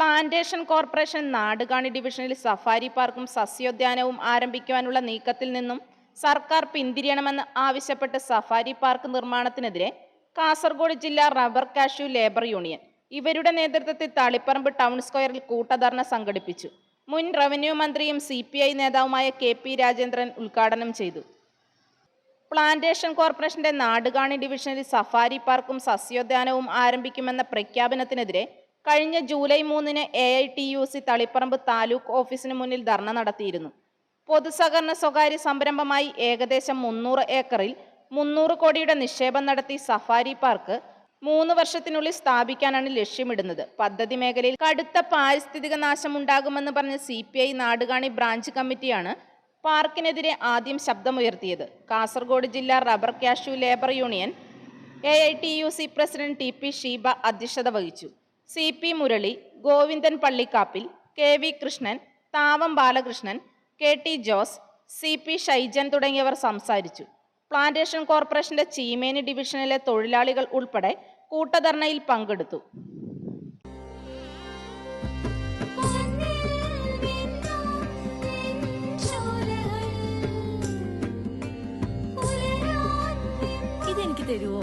Plantation corporation Nadukani ഡിവിഷനിൽ safari പാർക്കും സസ്യോദ്യാനവും ആരംഭിക്കുവാനുള്ള നീക്കത്തിൽ നിന്നും സർക്കാർ പിന്തിരിയണമെന്ന് ആവശ്യപ്പെട്ട് സഫാരി പാർക്ക് നിർമ്മാണത്തിനെതിരെ കാസർഗോഡ് ജില്ലാ റബ്ബർ കാഷ്യൂ ലേബർ യൂണിയൻ ഇവരുടെ നേതൃത്വത്തിൽ തളിപ്പറമ്പ് ടൗൺ സ്ക്വയറിൽ കൂട്ടധർണ സംഘടിപ്പിച്ചു. മുൻ റവന്യൂ മന്ത്രിയും സി പി ഐ നേതാവുമായ കെ പി രാജേന്ദ്രൻ ഉദ്ഘാടനം ചെയ്തു. പ്ലാന്റേഷൻ കോർപ്പറേഷന്റെ നാടുകാണി ഡിവിഷനിൽ സഫാരി പാർക്കും സസ്യോദ്യാനവും ആരംഭിക്കുമെന്ന പ്രഖ്യാപനത്തിനെതിരെ കഴിഞ്ഞ ജൂലൈ മൂന്നിന് A I T U C Taliparamba taluk ഓഫീസിന് മുന്നിൽ ധർണ നടത്തിയിരുന്നു. പൊതുസഹകരണ സ്വകാര്യ സംരംഭമായി ഏകദേശം മുന്നൂറ് ഏക്കറിൽ മുന്നൂറ് കോടിയുടെ നിക്ഷേപം നടത്തി സഫാരി പാർക്ക് മൂന്ന് വർഷത്തിനുള്ളിൽ സ്ഥാപിക്കാനാണ് ലക്ഷ്യമിടുന്നത്. പദ്ധതി മേഖലയിൽ കടുത്ത പാരിസ്ഥിതിക നാശം ഉണ്ടാകുമെന്ന് പറഞ്ഞ C P I Nadukani branch കമ്മിറ്റിയാണ് പാർക്കിനെതിരെ ആദ്യം ശബ്ദമുയർത്തിയത്. കാസർഗോഡ് ജില്ലാ rubber cashew labour union A I T U C president T P Sheeba അധ്യക്ഷത വഹിച്ചു. C P Murali Govindan Pallikkappil K V Krishnan Thavam Balakrishnan K T Jose C P Shaijan തുടങ്ങിയവർ സംസാരിച്ചു. Plantation കോർപ്പറേഷന്റെ ചീമേനി ഡിവിഷനിലെ തൊഴിലാളികൾ ഉൾപ്പെടെ കൂട്ടധർണയിൽ പങ്കെടുത്തു. ഇതെനിക്ക് തരുവോ?